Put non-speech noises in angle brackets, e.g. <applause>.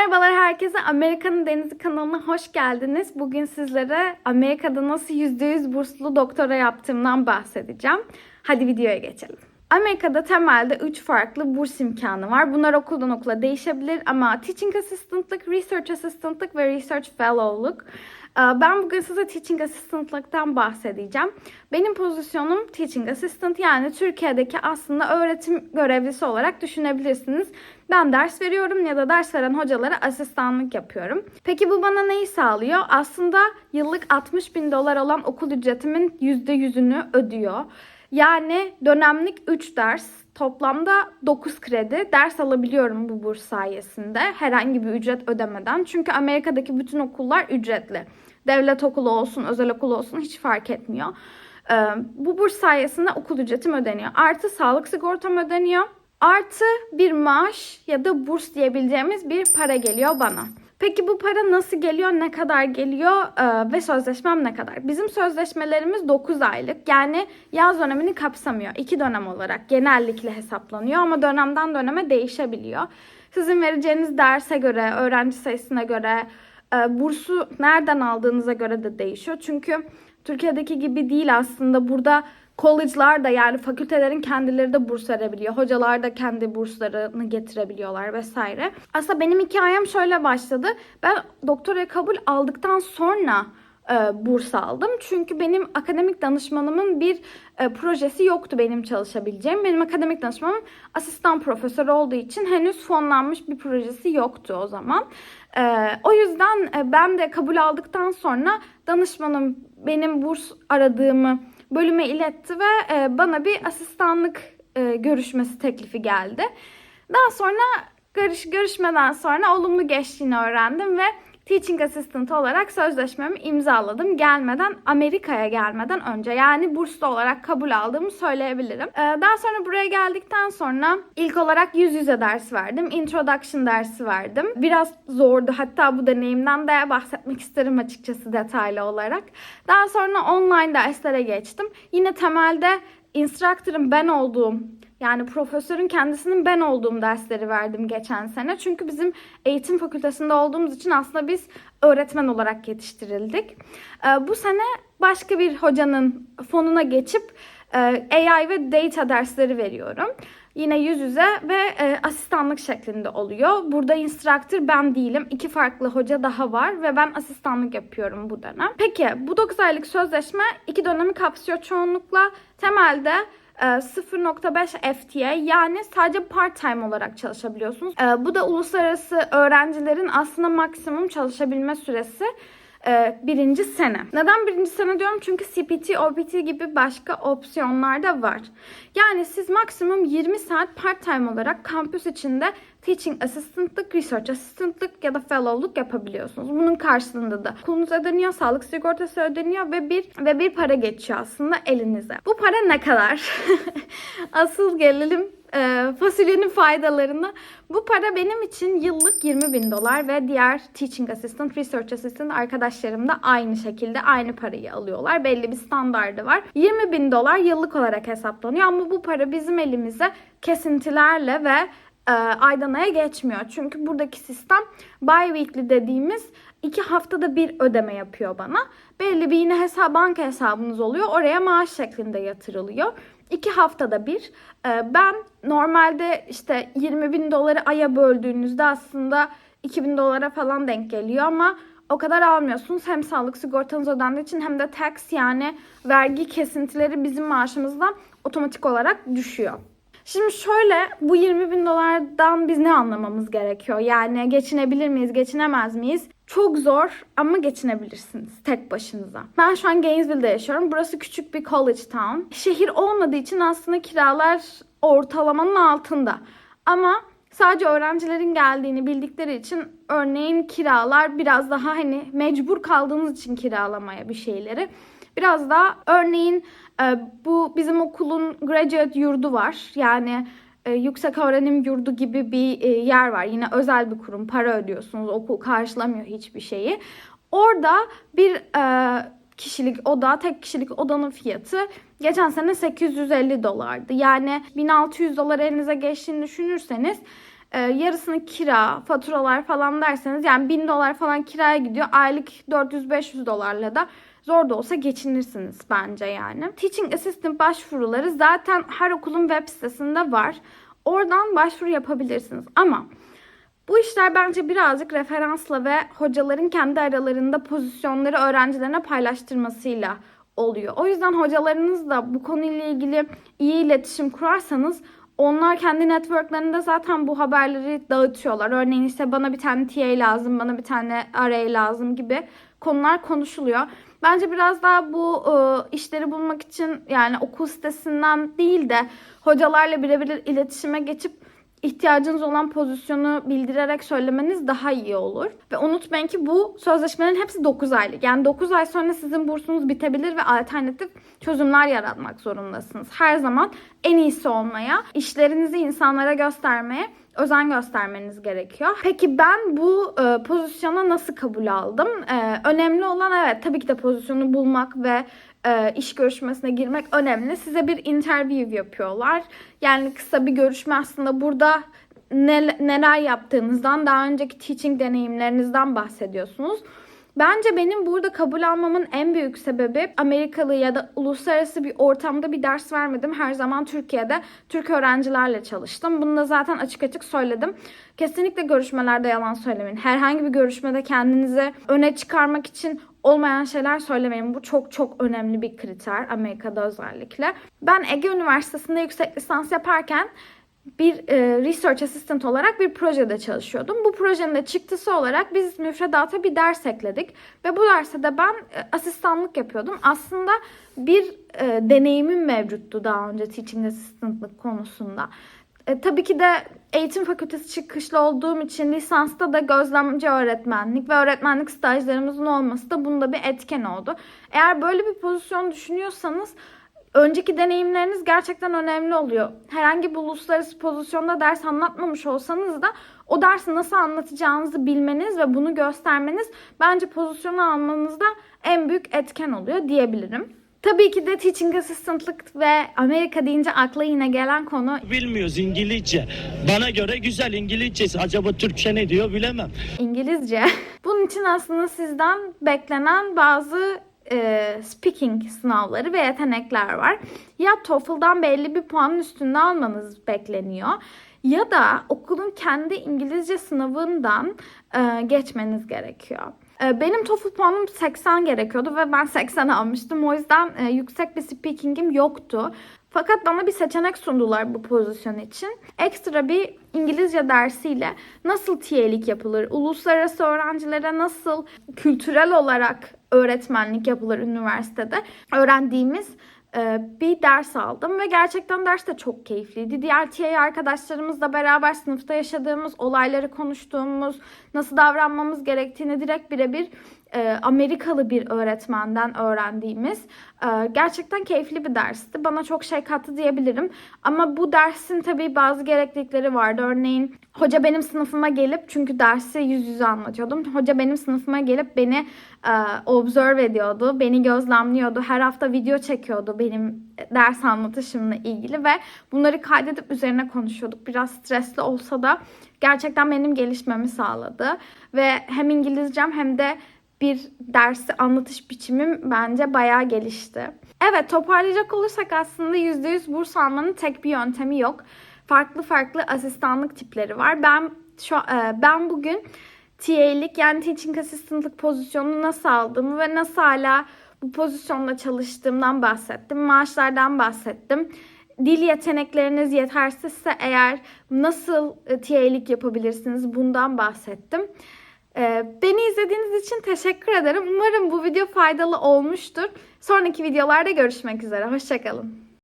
Merhabalar herkese. Amerika'nın Denizi kanalına hoş geldiniz. Bugün sizlere Amerika'da nasıl %100 burslu doktora yaptığımdan bahsedeceğim. Hadi videoya geçelim. Amerika'da temelde 3 farklı burs imkanı var. Bunlar okuldan okula değişebilir ama Teaching Assistant'lık, Research Assistant'lık ve Research Fellow'luk. Ee, Ben bugün size Teaching Assistant'lıktan bahsedeceğim. Benim pozisyonum Teaching Assistant yani Türkiye'deki aslında öğretim görevlisi olarak düşünebilirsiniz. Ben ders veriyorum ya da ders veren hocalara asistanlık yapıyorum. Peki bu bana neyi sağlıyor? Aslında yıllık 60 bin dolar olan okul ücretimin %100'ünü ödüyor. Yani dönemlik 3 ders, toplamda 9 kredi ders alabiliyorum bu burs sayesinde. Herhangi bir ücret ödemeden. Çünkü Amerika'daki bütün okullar ücretli. Devlet okulu olsun, özel okul olsun hiç fark etmiyor. Ee, bu burs sayesinde okul ücretim ödeniyor. Artı sağlık sigortam ödeniyor. Artı bir maaş ya da burs diyebileceğimiz bir para geliyor bana. Peki bu para nasıl geliyor, ne kadar geliyor ee, ve sözleşmem ne kadar? Bizim sözleşmelerimiz 9 aylık yani yaz dönemini kapsamıyor. 2 dönem olarak genellikle hesaplanıyor ama dönemden döneme değişebiliyor. Sizin vereceğiniz derse göre, öğrenci sayısına göre, e, bursu nereden aldığınıza göre de değişiyor. Çünkü Türkiye'deki gibi değil aslında burada college'lar da yani fakültelerin kendileri de burs verebiliyor. Hocalar da kendi burslarını getirebiliyorlar vesaire. Aslında benim hikayem şöyle başladı. Ben doktoraya kabul aldıktan sonra e, burs aldım. Çünkü benim akademik danışmanımın bir e, projesi yoktu benim çalışabileceğim. Benim akademik danışmanım asistan profesör olduğu için henüz fonlanmış bir projesi yoktu o zaman. E, o yüzden e, ben de kabul aldıktan sonra danışmanım benim burs aradığımı bölüme iletti ve e, bana bir asistanlık e, görüşmesi teklifi geldi. Daha sonra görüş, görüşmeden sonra olumlu geçtiğini öğrendim ve teaching assistant olarak sözleşmemi imzaladım. Gelmeden Amerika'ya gelmeden önce yani burslu olarak kabul aldığımı söyleyebilirim. Ee, daha sonra buraya geldikten sonra ilk olarak yüz yüze ders verdim. Introduction dersi verdim. Biraz zordu. Hatta bu deneyimden de bahsetmek isterim açıkçası detaylı olarak. Daha sonra online derslere geçtim. Yine temelde instructor'ın ben olduğum yani profesörün kendisinin ben olduğum dersleri verdim geçen sene. Çünkü bizim eğitim fakültesinde olduğumuz için aslında biz öğretmen olarak yetiştirildik. Ee, bu sene başka bir hocanın fonuna geçip e, AI ve data dersleri veriyorum. Yine yüz yüze ve e, asistanlık şeklinde oluyor. Burada instructor ben değilim. İki farklı hoca daha var ve ben asistanlık yapıyorum bu dönem. Peki bu 9 aylık sözleşme iki dönemi kapsıyor çoğunlukla. Temelde 0.5 FTA yani sadece part time olarak çalışabiliyorsunuz. E, Bu da uluslararası öğrencilerin aslında maksimum çalışabilme süresi e, birinci sene. Neden birinci sene diyorum? Çünkü CPT, OPT gibi başka opsiyonlar da var. Yani siz maksimum 20 saat part time olarak kampüs içinde teaching assistant'lık, research assistant'lık ya da fellow'luk yapabiliyorsunuz. Bunun karşılığında da okulunuz ödeniyor, sağlık sigortası ödeniyor ve bir ve bir para geçiyor aslında elinize. Bu para ne kadar? <laughs> Asıl gelelim e, fasulyenin faydalarına. Bu para benim için yıllık 20 bin dolar ve diğer teaching assistant, research assistant arkadaşlarım da aynı şekilde aynı parayı alıyorlar. Belli bir standardı var. 20 bin dolar yıllık olarak hesaplanıyor ama bu para bizim elimize kesintilerle ve e, aydan aya geçmiyor. Çünkü buradaki sistem bi-weekly dediğimiz iki haftada bir ödeme yapıyor bana. Belli bir yine hesap, banka hesabınız oluyor. Oraya maaş şeklinde yatırılıyor. İki haftada bir. E, ben normalde işte 20 bin doları aya böldüğünüzde aslında 2000 dolara falan denk geliyor ama o kadar almıyorsunuz. Hem sağlık sigortanız ödendiği için hem de tax yani vergi kesintileri bizim maaşımızdan otomatik olarak düşüyor. Şimdi şöyle bu 20 bin dolardan biz ne anlamamız gerekiyor? Yani geçinebilir miyiz, geçinemez miyiz? Çok zor ama geçinebilirsiniz tek başınıza. Ben şu an Gainesville'de yaşıyorum. Burası küçük bir college town. Şehir olmadığı için aslında kiralar ortalamanın altında. Ama sadece öğrencilerin geldiğini bildikleri için örneğin kiralar biraz daha hani mecbur kaldığınız için kiralamaya bir şeyleri. Biraz daha örneğin e, bu bizim okulun graduate yurdu var. Yani e, yüksek öğrenim yurdu gibi bir e, yer var. Yine özel bir kurum. Para ödüyorsunuz. Okul karşılamıyor hiçbir şeyi. Orada bir kişilik oda, tek kişilik odanın fiyatı geçen sene 850 dolardı. Yani 1600 dolar elinize geçtiğini düşünürseniz yarısını kira, faturalar falan derseniz yani 1000 dolar falan kiraya gidiyor. Aylık 400-500 dolarla da zor da olsa geçinirsiniz bence yani. Teaching Assistant başvuruları zaten her okulun web sitesinde var. Oradan başvuru yapabilirsiniz. Ama bu işler bence birazcık referansla ve hocaların kendi aralarında pozisyonları öğrencilerine paylaştırmasıyla oluyor. O yüzden hocalarınızla bu konuyla ilgili iyi iletişim kurarsanız onlar kendi networklerinde zaten bu haberleri dağıtıyorlar. Örneğin işte bana bir tane TA lazım, bana bir tane RA lazım gibi konular konuşuluyor. Bence biraz daha bu e, işleri bulmak için yani okul sitesinden değil de hocalarla birebir iletişime geçip ihtiyacınız olan pozisyonu bildirerek söylemeniz daha iyi olur. Ve unutmayın ki bu sözleşmelerin hepsi 9 aylık. Yani 9 ay sonra sizin bursunuz bitebilir ve alternatif çözümler yaratmak zorundasınız. Her zaman en iyisi olmaya, işlerinizi insanlara göstermeye özen göstermeniz gerekiyor. Peki ben bu e, pozisyona nasıl kabul aldım? E, önemli olan evet tabii ki de pozisyonu bulmak ve e, iş görüşmesine girmek önemli. Size bir interview yapıyorlar. Yani kısa bir görüşme aslında burada ne, neler yaptığınızdan, daha önceki teaching deneyimlerinizden bahsediyorsunuz. Bence benim burada kabul almamın en büyük sebebi Amerikalı ya da uluslararası bir ortamda bir ders vermedim. Her zaman Türkiye'de Türk öğrencilerle çalıştım. Bunu da zaten açık açık söyledim. Kesinlikle görüşmelerde yalan söylemeyin. Herhangi bir görüşmede kendinizi öne çıkarmak için olmayan şeyler söylemeyin. Bu çok çok önemli bir kriter Amerika'da özellikle. Ben Ege Üniversitesi'nde yüksek lisans yaparken bir e, research assistant olarak bir projede çalışıyordum. Bu projenin de çıktısı olarak biz müfredata bir ders ekledik ve bu derste de ben e, asistanlık yapıyordum. Aslında bir e, deneyimim mevcuttu daha önce teaching assistantlık konusunda. E, tabii ki de eğitim fakültesi çıkışlı olduğum için lisansta da gözlemci öğretmenlik ve öğretmenlik stajlarımızın olması da bunda bir etken oldu. Eğer böyle bir pozisyon düşünüyorsanız önceki deneyimleriniz gerçekten önemli oluyor. Herhangi bir uluslararası pozisyonda ders anlatmamış olsanız da o dersi nasıl anlatacağınızı bilmeniz ve bunu göstermeniz bence pozisyonu almanızda en büyük etken oluyor diyebilirim. Tabii ki de teaching assistantlık ve Amerika deyince akla yine gelen konu Bilmiyoruz İngilizce. Bana göre güzel İngilizcesi. Acaba Türkçe ne diyor bilemem. İngilizce. <laughs> Bunun için aslında sizden beklenen bazı e, speaking sınavları ve yetenekler var. Ya TOEFL'dan belli bir puanın üstünde almanız bekleniyor ya da okulun kendi İngilizce sınavından e, geçmeniz gerekiyor. E, Benim TOEFL puanım 80 gerekiyordu ve ben 80 almıştım. O yüzden e, yüksek bir speaking'im yoktu. Fakat bana bir seçenek sundular bu pozisyon için. Ekstra bir İngilizce dersiyle nasıl TA'lik yapılır, uluslararası öğrencilere nasıl kültürel olarak öğretmenlik yapılır üniversitede öğrendiğimiz e, bir ders aldım ve gerçekten ders de çok keyifliydi. Diğer TA arkadaşlarımızla beraber sınıfta yaşadığımız olayları konuştuğumuz, nasıl davranmamız gerektiğini direkt birebir e, Amerikalı bir öğretmenden öğrendiğimiz e, gerçekten keyifli bir dersti. Bana çok şey kattı diyebilirim. Ama bu dersin tabii bazı gereklilikleri vardı. Örneğin hoca benim sınıfıma gelip çünkü dersi yüz yüze anlatıyordum. Hoca benim sınıfıma gelip beni e, observe ediyordu. Beni gözlemliyordu. Her hafta video çekiyordu benim ders anlatışımla ilgili ve bunları kaydedip üzerine konuşuyorduk. Biraz stresli olsa da gerçekten benim gelişmemi sağladı. Ve hem İngilizcem hem de bir dersi anlatış biçimim bence bayağı gelişti. Evet toparlayacak olursak aslında %100 burs almanın tek bir yöntemi yok. Farklı farklı asistanlık tipleri var. Ben şu e, ben bugün TA'lik yani Teaching Assistant'lık pozisyonunu nasıl aldığımı ve nasıl hala bu pozisyonda çalıştığımdan bahsettim. Maaşlardan bahsettim. Dil yetenekleriniz yetersizse eğer nasıl e, TA'lik yapabilirsiniz bundan bahsettim. Ee, Beni izlediğiniz için teşekkür ederim. Umarım bu video faydalı olmuştur. Sonraki videolarda görüşmek üzere. Hoşçakalın.